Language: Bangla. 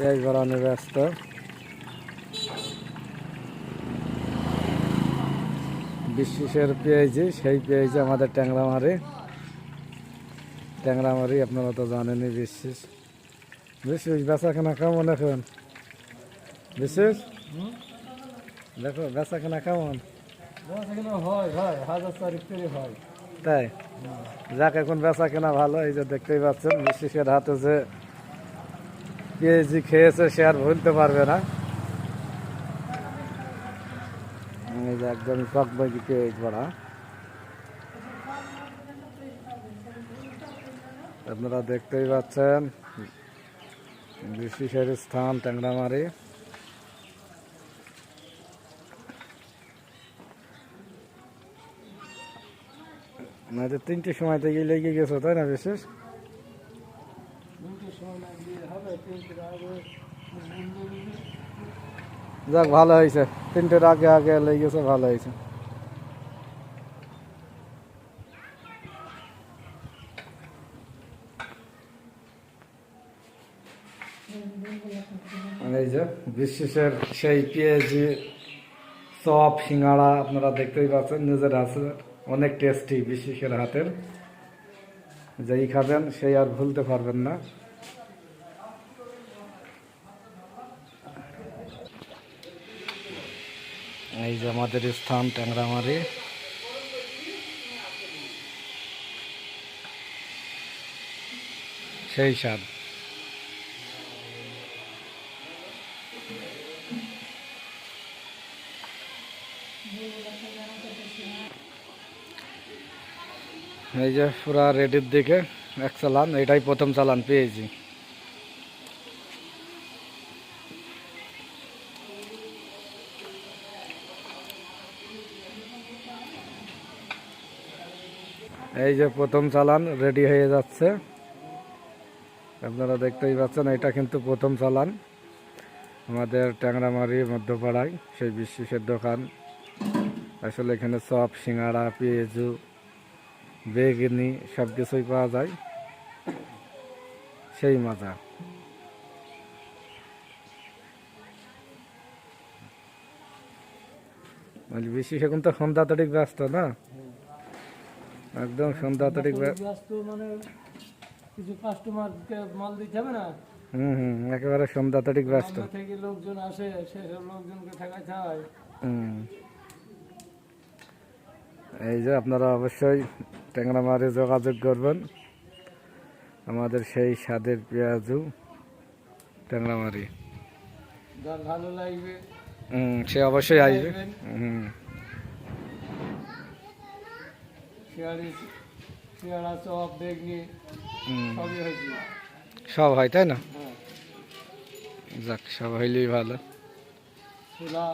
পেঁয়াজ বাড়ানো ব্যস্ত। বিশ্বের পেঁয়াজি সেই পেঁয়াজি আমাদের ট্যাংরামারি। ট্যাংরামারি আপনারা তো জানেনই বিশেষ বিশেষ বেচা কেনা কেমন এখন? বিশেষ দেখো বেচা কেনা কেমন হয় হয় হয়। তাই? যাক এখন বেচা কেনা ভালো এই যে দেখতেই পাচ্ছেন বিশেষের হাতে যে পেঁয়াজি খেয়েছে সে আর ভুলতে পারবে না এই যে একদম চকবগি পেঁয়াজ বড়া আপনারা দেখতেই পাচ্ছেন বিশেষের স্থান ট্যাংরামারি না তো তিনটে সময় থেকে লেগে গেছো তাই না বিশেষ দুটো সময় না দিয়ে হবে তিনটে আগে যাক, ভালো হয়েছে। তিনটের আগে আগে লেগেছে, ভালো হয়েছে। এই যে, বিশেষের সেই পেঁয়াজি, চপ, সিঙ্গাড়া আপনারা দেখতেই পাচ্ছেন, নিজের হাতে অনেক টেস্টি বিশেষের হাতের। যেই খাবেন, সেই আর ভুলতে পারবেন না। এই যে আমাদের স্থান ট্যাংরামারি। সেই স্বাদ। এই যে পুরা রেডির দিকে এক চালান, এটাই প্রথম চালান পেয়েছি। এই যে প্রথম চালান রেডি হয়ে যাচ্ছে। আপনারা দেখতেই পাচ্ছেন, এটা কিন্তু প্রথম চালান। আমাদের ট্যাংরামারি মধ্যপাড়ায় সেই বিশ্বের দোকান। আসলে এখানে চপ, সিঙ্গাড়া, পেঁয়াজু, বেগনি সব কিছুই পাওয়া যায়। সেই মজা। মানে বেশি এখন তো সন্ধ্যা তারিখ ব্যস্ত না। একদম সন্ধ্যা তারিখ ব্যস্ত মানে কিছু কাস্টমারকে মাল দিতে হবে না? হুম হুম একেবারে সন্ধ্যা তারিখ ব্যস্ত। থেকে লোকজন আসে সেসব লোকজনকে ঠেকাইতে হয়। হুম। এই যে আপনারা অবশ্যই ট্যাংরামারে যোগাযোগ করবেন। আমাদের সেই স্বাদের পেঁয়াজু ট্যাংরামারি যার ভালো লাগবে হুম, সে অবশ্যই আসবে। হুম। চপ বেগনি। সবই সব হয় তাই না? হ্যাঁ। যাক সব হইলেই ভালো। ছোলা।